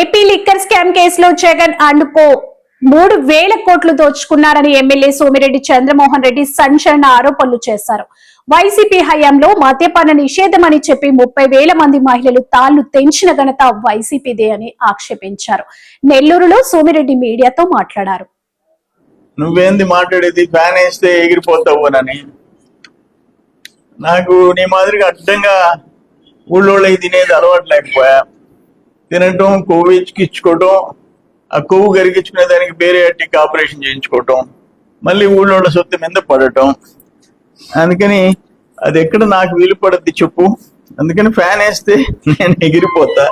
AP liquor scam కేసులో Jagan and co మూడు వేల కోట్లు దోచుకున్నారని ఎమ్మెల్యే సోమిరెడ్డి చంద్రమోహన్ రెడ్డి సంచలన ఆరోపణలు చేశారు వైసీపీ హయాంలో మద్యపాన నిషేధం అని చెప్పి ముప్పై వేల మంది మహిళలు తాళ్లు తెంచిన ఘనత వైసీపీదే అని ఆక్షేపించారు నెల్లూరులో సోమిరెడ్డి మీడియాతో మాట్లాడారు నువ్వేంది మాట్లాడేది ఫ్యాన్ వేస్తే ఎగిరిపోతావు అని నాకు నీ మాదిరిగా అడ్డంగా ఊళ్ళోళ్ళకి తినేది లేకపోయా తినటం కొవ్వు ఇచ్చుకోవటం ఆ కొవ్వు కరిగించుకునే దానికి అట్టికి ఆపరేషన్ చేయించుకోవటం మళ్ళీ ఊళ్ళో ఉన్న సొత్తు మీద పడటం అందుకని అది ఎక్కడ నాకు వీలు పడద్ది చెప్పు అందుకని ఫ్యాన్ వేస్తే నేను ఎగిరిపోతా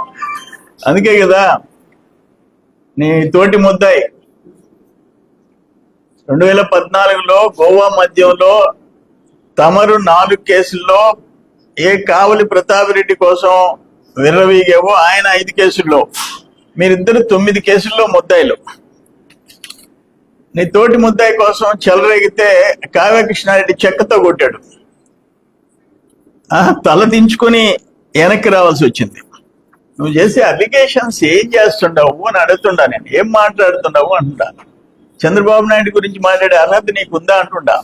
అందుకే కదా నీ తోటి ముద్దాయి రెండు వేల పద్నాలుగులో గోవా మద్యంలో తమరు నాలుగు కేసుల్లో ఏ కావలి ప్రతాప్ రెడ్డి కోసం విర్రవీగేవో ఆయన ఐదు కేసుల్లో మీరిద్దరు తొమ్మిది కేసుల్లో ముద్దాయిలు నీ తోటి ముద్దాయి కోసం చెలరేగితే కావ్యకృష్ణారెడ్డి చెక్కతో కొట్టాడు తల దించుకొని వెనక్కి రావాల్సి వచ్చింది నువ్వు చేసే అప్లికేషన్స్ ఏం చేస్తుండవు అని అడుగుతుండా నేను ఏం మాట్లాడుతున్నావు అంటున్నా చంద్రబాబు నాయుడు గురించి మాట్లాడే అర్హత నీకుందా అంటుండా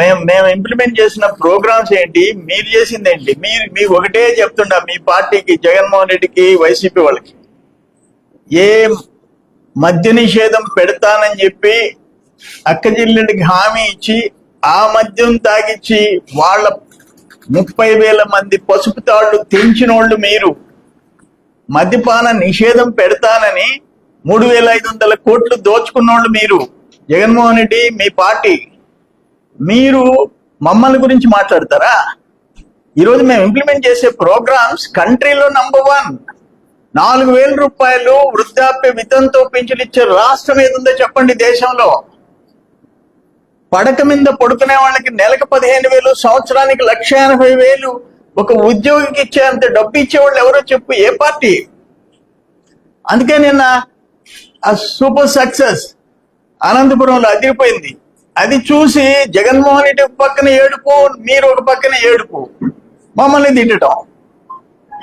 మేము మేము ఇంప్లిమెంట్ చేసిన ప్రోగ్రామ్స్ ఏంటి మీరు చేసింది ఏంటి మీరు మీ ఒకటే చెప్తుండ మీ పార్టీకి జగన్మోహన్ రెడ్డికి వైసీపీ వాళ్ళకి ఏ మద్య నిషేధం పెడతానని చెప్పి అక్క జిల్లుడికి హామీ ఇచ్చి ఆ మద్యం తాగిచ్చి వాళ్ళ ముప్పై వేల మంది పసుపు తాళ్ళు వాళ్ళు మీరు మద్యపాన నిషేధం పెడతానని మూడు వేల ఐదు వందల కోట్లు దోచుకున్న వాళ్ళు మీరు జగన్మోహన్ రెడ్డి మీ పార్టీ మీరు మమ్మల్ని గురించి మాట్లాడతారా ఈరోజు మేము ఇంప్లిమెంట్ చేసే ప్రోగ్రామ్స్ కంట్రీలో నంబర్ వన్ నాలుగు వేల రూపాయలు వృద్ధాప్య వితంతో పింఛను ఇచ్చే రాష్ట్రం ఏదుందో చెప్పండి దేశంలో పడక మీద పడుకునే వాళ్ళకి నెలకు పదిహేను వేలు సంవత్సరానికి లక్ష ఎనభై వేలు ఒక ఉద్యోగికి అంత డబ్బు ఇచ్చేవాళ్ళు ఎవరో చెప్పు ఏ పార్టీ అందుకే నిన్న ఆ సూపర్ సక్సెస్ అనంతపురంలో అదిరిపోయింది అది చూసి జగన్మోహన్ రెడ్డి ఒక పక్కన ఏడుపు మీరు ఒక పక్కన ఏడుపు మమ్మల్ని తిట్టడం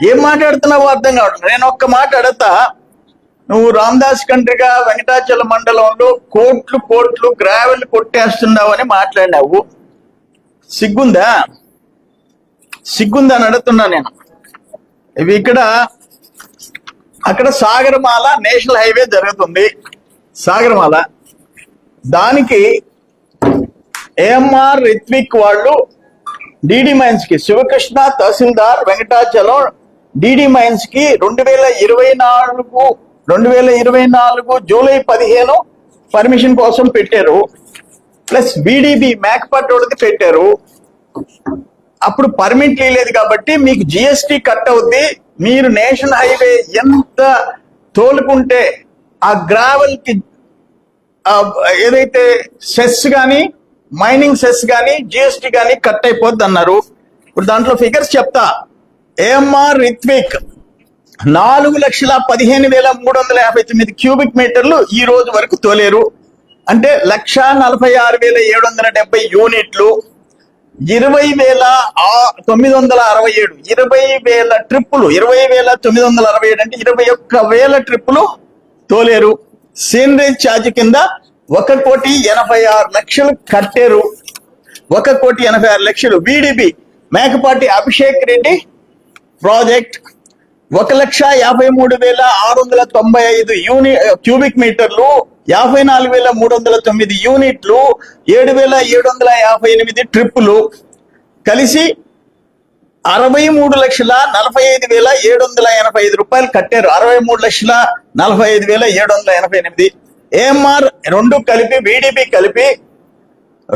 ఏం మాట్లాడుతున్నావు అర్థం కావడం నేను ఒక్క మాట అడతా నువ్వు రామదాస్ కంట్రిగా వెంకటాచల మండలంలో కోట్లు కోట్లు గ్రావెల్ కొట్టేస్తున్నావు అని మాట్లాడినావు సిగ్గుందా సిగ్గుందా అని అడుగుతున్నా నేను ఇవి ఇక్కడ అక్కడ సాగరమాల నేషనల్ హైవే జరుగుతుంది సాగరమాల దానికి ఏఎంఆర్ రిత్విక్ వాళ్ళు డిడి మైన్స్ కి శివకృష్ణ తహసీల్దార్ వెంకటాచలం డిడి మైన్స్ కి రెండు వేల ఇరవై నాలుగు రెండు వేల ఇరవై నాలుగు జూలై పదిహేను పర్మిషన్ కోసం పెట్టారు ప్లస్ బీడీబీ మ్యాక్ పట్టోడికి పెట్టారు అప్పుడు పర్మిట్ లేదు కాబట్టి మీకు జిఎస్టీ కట్ అవుద్ది మీరు నేషనల్ హైవే ఎంత తోలుకుంటే ఆ గ్రావెల్కి ఏదైతే సెస్ కానీ మైనింగ్ సెస్ కానీ జిఎస్టీ కానీ కట్ అయిపోద్ది అన్నారు ఇప్పుడు దాంట్లో ఫిగర్స్ చెప్తా ఏఎంఆర్ రిత్విక్ నాలుగు లక్షల పదిహేను వేల మూడు వందల యాభై తొమ్మిది క్యూబిక్ మీటర్లు ఈ రోజు వరకు తోలేరు అంటే లక్ష నలభై ఆరు వేల ఏడు వందల డెబ్బై యూనిట్లు ఇరవై వేల తొమ్మిది వందల అరవై ఏడు ఇరవై వేల ట్రిప్పులు ఇరవై వేల తొమ్మిది వందల అరవై ఏడు అంటే ఇరవై ఒక్క వేల ట్రిప్పులు తోలేరు సీనరీ ఛార్జ్ కింద ఒక కోటి ఎనభై ఆరు లక్షలు కట్టారు ఒక కోటి ఎనభై ఆరు లక్షలు బీడీపీ మేకపాటి అభిషేక్ రెడ్డి ప్రాజెక్ట్ ఒక లక్ష యాభై మూడు వేల ఆరు వందల తొంభై ఐదు యూని క్యూబిక్ మీటర్లు యాభై నాలుగు వేల మూడు వందల తొమ్మిది యూనిట్లు ఏడు వేల ఏడు వందల యాభై ఎనిమిది ట్రిప్పులు కలిసి అరవై మూడు లక్షల నలభై ఐదు వేల ఏడు వందల ఎనభై ఐదు రూపాయలు కట్టారు అరవై మూడు లక్షల నలభై ఐదు వేల ఏడు వందల ఎనభై ఎనిమిది ఏఎంఆర్ రెండు కలిపి బీడీపీ కలిపి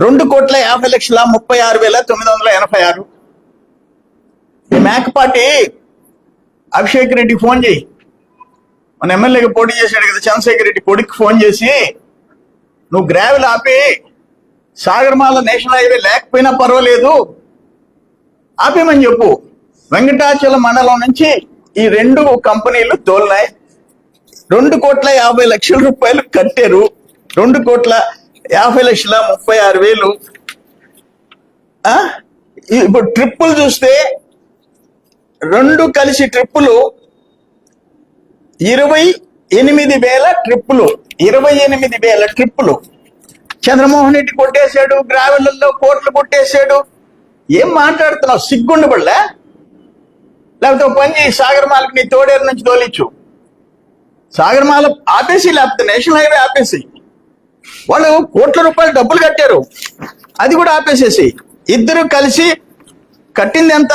రెండు కోట్ల యాభై లక్షల ముప్పై ఆరు వేల తొమ్మిది వందల ఎనభై ఆరు ఈ మేకపాటి అభిషేక్ రెడ్డి ఫోన్ చేయి మన ఎమ్మెల్యేకి పోటీ చేశాడు కదా చంద్రశేఖర్ రెడ్డి కొడుకు ఫోన్ చేసి నువ్వు గ్రావెల్ ఆపి సాగర్మాల నేషనల్ హైవే లేకపోయినా పర్వాలేదు ఆపేమని చెప్పు వెంకటాచల మండలం నుంచి ఈ రెండు కంపెనీలు తోలినాయి రెండు కోట్ల యాభై లక్షల రూపాయలు కట్టారు రెండు కోట్ల యాభై లక్షల ముప్పై ఆరు వేలు ఇప్పుడు ట్రిప్పులు చూస్తే రెండు కలిసి ట్రిప్పులు ఇరవై ఎనిమిది వేల ట్రిప్పులు ఇరవై ఎనిమిది వేల ట్రిప్పులు చంద్రమోహన్ రెడ్డి కొట్టేశాడు గ్రావెలల్లో కోట్లు కొట్టేశాడు ఏం మాట్లాడుతున్నావు సిగ్గుండబడలే లేకపోతే పని సాగర్ మాలకి నీ తోడేరు నుంచి తోలిచ్చు సాగర్మాల ఆపేసి లేకపోతే నేషనల్ హైవే ఆపేసి వాళ్ళు కోట్ల రూపాయలు డబ్బులు కట్టారు అది కూడా ఆపేసేసి ఇద్దరు కలిసి కట్టింది ఎంత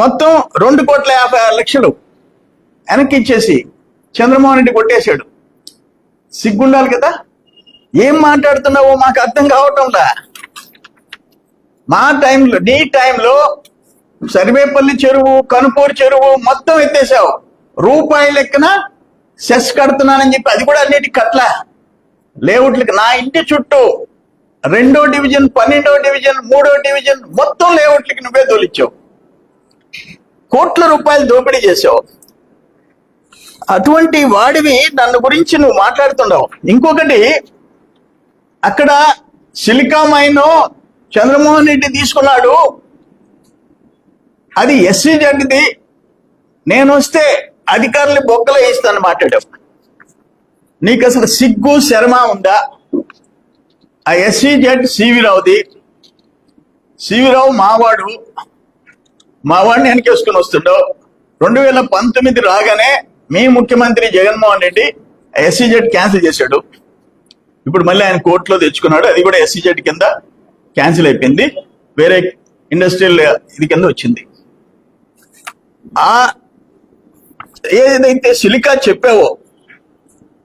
మొత్తం రెండు కోట్ల యాభై ఆరు లక్షలు వెనక్కి ఇచ్చేసి చంద్రమోహన్ రెడ్డి కొట్టేశాడు సిగ్గుండాలి కదా ఏం మాట్లాడుతున్నావో మాకు అర్థం కావటంలా మా టైంలో నీ టైంలో సర్వేపల్లి చెరువు కనుపూరు చెరువు మొత్తం ఎత్తేసావు రూపాయి లెక్కన సెస్ కడుతున్నానని చెప్పి అది కూడా అన్నిటి కట్ల లేఅవుట్లకి నా ఇంటి చుట్టూ రెండో డివిజన్ పన్నెండో డివిజన్ మూడో డివిజన్ మొత్తం లేఅవుట్లకి నువ్వే తోలిచ్చావు కోట్ల రూపాయలు దోపిడీ చేసావు అటువంటి వాడివి నన్ను గురించి నువ్వు మాట్లాడుతుండవు ఇంకొకటి అక్కడ సిలికా మైన్ చంద్రమోహన్ రెడ్డి తీసుకున్నాడు అది ఎస్సీ జడ్ది నేను వస్తే అధికారులు బొక్కలో వేస్తాను మాట్లాడే నీకు అసలు సిగ్గు శర్మ ఉందా ఆ జడ్ సివిరావుది సివిరావు మావాడు మావాడిని వెనకేసుకుని వస్తుండవు రెండు వేల పంతొమ్మిది రాగానే మీ ముఖ్యమంత్రి జగన్మోహన్ రెడ్డి జడ్ క్యాన్సిల్ చేశాడు ఇప్పుడు మళ్ళీ ఆయన కోర్టులో తెచ్చుకున్నాడు అది కూడా జడ్ కింద క్యాన్సిల్ అయిపోయింది వేరే ఇండస్ట్రియల్ ఇది కింద వచ్చింది ఆ ఏదైతే సిలికా చెప్పావో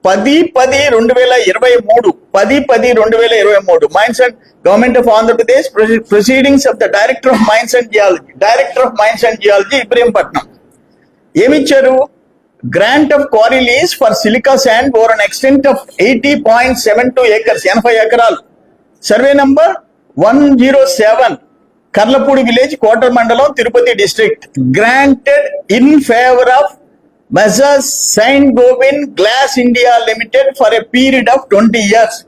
పది పది రెండు వేల ఇరవై మూడు పది పది రెండు వేల ఇరవై మూడు mines and government of Andhra Pradesh proceedings of the director of mines and geology director of mines and geology Ibrahimpatnam ఏమిచ్చారు grant of quarry for silica sand over an extent of eighty point seven two acres ఎనభై ఎకరాలు survey number one zero seven Karlapudi village quarter మండలం Tirupati district granted in favour of Messrs. Saint Gobain Glass India Limited for a period of 20 years.